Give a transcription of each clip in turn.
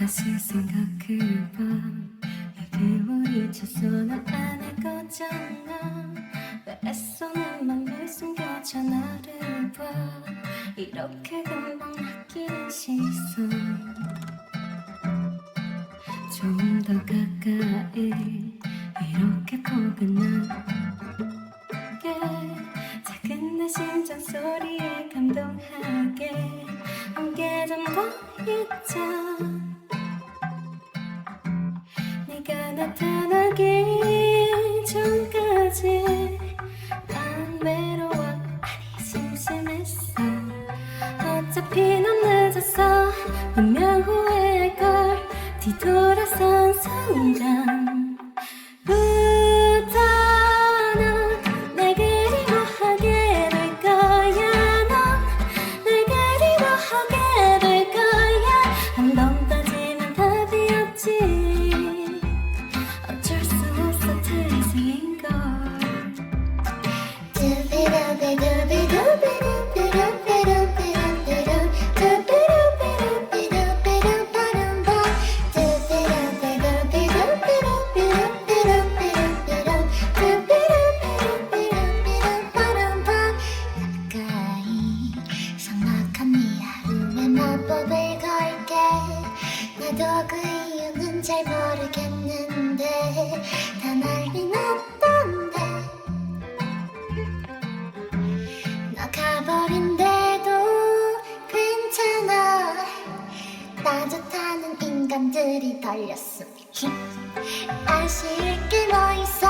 다시 생각해봐. 이게 우리 최선을 안 해거잖아. 왜 애써 내 맘을 숨겨져 나를 봐. 이렇게 금방 낚이는 시선 좀 더 가까이 이렇게 포근하게 작은 내 심장 소리에 감동하게 함께 잠고 있자 나타나기 전까지 난 외로워 아니 심심했어. 어차피 넌 늦었어 분명 후회할 걸. 뒤돌아선 순간 그 이유는 잘 모르겠는데 다 난리 났던데. 너 가버린데도 괜찮아. 따뜻하는 인간들이 달렸으니 아쉬울 게 뭐 있어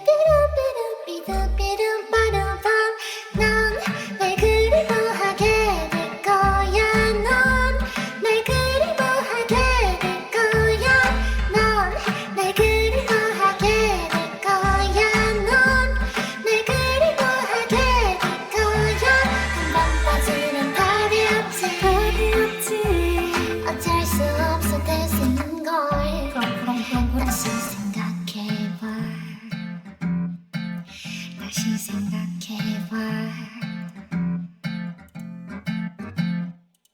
생각해봐. 다시 생각해봐